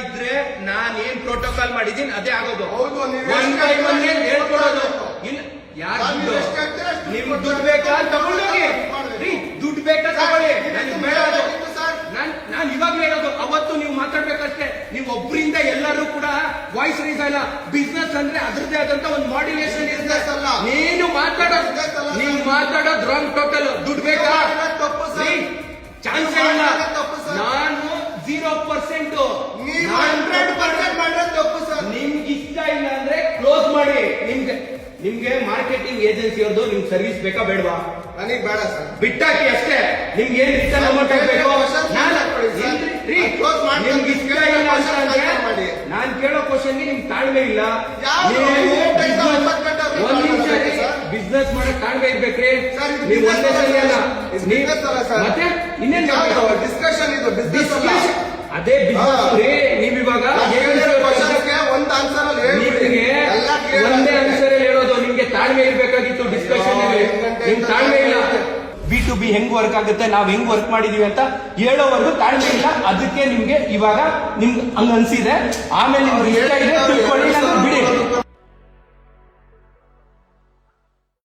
ಇದ್ರೆ ನಾನ್ ಏನ್ ಪ್ರೋಟೋಕಾಲ್ ಮಾಡಿದೀನಿ ಅದೇ ಆಗೋದು. ಹೌದು ಒಂದ್ ಟೈಮ್ ಅಂದ್ರೆ ಹೇಳ್ಕೊಡೋದು. ಇಲ್ಲ ಯಾರು ನಿಮ್ ದುಡ್ಡು? ಬೇಕಾ? ತಗೊಂಡೋಗಿ. ದುಡ್ಡು ಬೇಕಾ? ತಗೊಳ್ಳಿ. ನಾನು ನಾನ್ ನಾನ್ ಇವಾಗ ಹೇಳೋದು. ಅವತ್ತು ನೀವು ಮಾತಾಡ್ಬೇಕಷ್ಟೇ. ನೀವು ಒಬ್ಬರಿಂದ ಎಲ್ಲರೂ ಕೂಡ ವಾಯ್ಸ್ ರೀಸ್ ಅಲ್ಲ ಬಿಸ್ನೆಸ್ ಅಂದ್ರೆ ಅದ್ರದ್ದೇ ಆದಂತ ಒಂದು ಮಾಡ್ಯುಲೇಷನ್ ಇರುತ್ತೆ. ಅಲ್ಲ. ನೀನು ಮಾತಾಡೋ ನೀವು ಮಾತಾಡೋದು ರಾಂಗ್ ಟೋಟಲ್ ದುಡ್ಡು ಬೇಕಾ? ಚಾನ್ಸ್ ಇಲ್ಲ. ನಾನು ಜೀರೋ ಪರ್ಸೆಂಟ್ ಹಂಡ್ರೆಡ್ ಪರ್ಸೆಂಟ್ ಮಾಡಿದ್ರೆ ತಪ್ಪು ಸರ್. ನಿಮ್ಗೆ ಇಷ್ಟ ಇಲ್ಲ ಅಂದ್ರೆ ಕ್ಲೋಸ್ ಮಾಡಿ. ನಿಮ್ಗೆ ನಿಮ್ಗೆ ಮಾರ್ಕೆಟಿಂಗ್ ಏಜೆನ್ಸಿ ಅವ್ರದ್ದು ನಿಮ್ಗೆ ಸರ್ವಿಸ್ ಬೇಕಾ ಬೇಡವಾ? ನನಗೆ ಬೇಡ ಸರ್. ಬಿಟ್ಟಾಕಿ ಅಷ್ಟೇ. ನಿಮ್ಗೆ ಏನ್ ರಿಟರ್ನ್ ಅಮೌಂಟ್ ಬೇಕು. ನಿಮ್ಗೆ ಇಷ್ಟ ಇಲ್ಲ ಅಂದ್ರೆ ಮಾಡಿ. ನಾನ್ ಕೇಳೋ ಕ್ವಶನ್ಗೆ ನಿಮ್ಗೆ ತಾಳ್ಮೆ ಇಲ್ಲ. ಒಂದ್ ನಿಮಿಷ ಬಿಸ್ನೆಸ್ ಮಾಡಕ್ ತಾಳ್ಮೆ ಇರ್ಬೇಕ್ರಿ. ಸರ್ ನೀವು ಒಂದೇ ಸಲ. ಮತ್ತೆ ಇನ್ನೇನ್ ಮಾಡ್ಬೇಕು? ಡಿಸ್ಕಷನ್ ಇದು ಬಿಸ್ನೆಸ್ ಅಲ್ಲ Discussion. ಅದೇ. ನೀವ್ ಇವಾಗ ಒಂದ್ ಆನ್ಸರ್ ನಿಮ್ಗೆ ಒಂದೇ ಆನ್ಸರ್ ಹೇಳೋದು. ನಿಮ್ಗೆ ತಾಳ್ಮೆ ಇರ್ಬೇಕಾಗಿತ್ತು ಡಿಸ್ಕಷನ್ ನಿಮ್ ತಾಳ್ಮೆ ಇಲ್ಲ. ಬಿ ಟು ಬಿ ಹೆಂಗ್ ವರ್ಕ್ ಆಗುತ್ತೆ? ನಾವ್ ಹೆಂಗ್ ವರ್ಕ್ ಮಾಡಿದೀವಿ ಅಂತ ಹೇಳೋವರೆಗೂ ತಾಳ್ಮೆ ಇಲ್ಲ. ಅದಕ್ಕೆ ನಿಮ್ಗೆ ಇವಾಗ ನಿಮ್ಗೆ ಹಂಗ ಅನ್ಸಿದೆ. ಆಮೇಲೆ ನಿಮ್ಗೆ ಇಷ್ಟ ಇದೆ ತಿಳ್ಕೊಳ್ಳಿ.